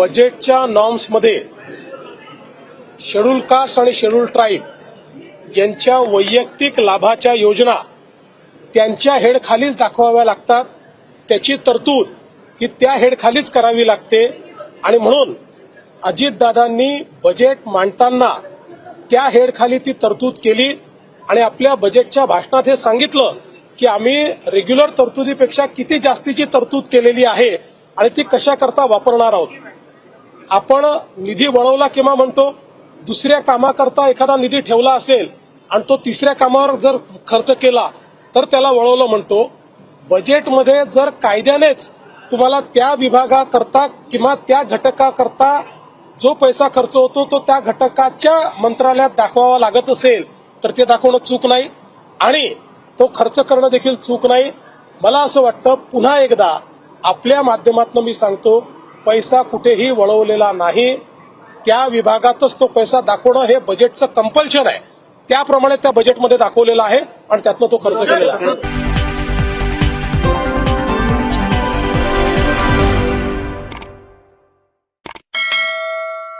बजेटच्या नॉर्म्समध्ये schedule caste आणि शेड्यूल ट्राईब यांच्या वैयक्तिक लाभाच्या योजना त्यांच्या हेडखालीच दाखवाव्या लागतात. त्याची तरतूद ही त्या हेडखालीच करावी लागते. आणि म्हणून अजितदादांनी बजेट मांडताना त्या हेडखाली ती तरतूद केली आणि आपल्या बजेटच्या भाषणात हे सांगितलं की आम्ही रेग्युलर तरतुदीपेक्षा किती जास्तीची तरतूद केलेली आहे आणि ती कशाकरता वापरणार आहोत. आपण निधी वळवला किंवा म्हणतो दुसऱ्या कामाकरता एखादा निधी ठेवला असेल आणि तो तिसऱ्या कामावर जर खर्च केला तर त्याला वळवलं म्हणतो. बजेटमध्ये जर कायद्यानेच तुम्हाला त्या विभागाकरता किंवा त्या घटकाकरता जो पैसा खर्च होतो तो त्या घटकाच्या मंत्रालयात दाखवावा लागत असेल तर ते दाखवणं चूक नाही. आणि तो खर्च करणं देखील चूक नाही. मला असं वाटतं पुन्हा एकदा आपल्या माध्यमातून मी सांगतो पैसा कुठेही वळवलेला नाही. त्या विभागातच तो पैसा दाखवणं हे बजेटचं कंपल्शन आहे. त्याप्रमाणे त्या बजेटमध्ये दाखवलेलं आहे आणि त्यातनं तो खर्च केलेला आहे.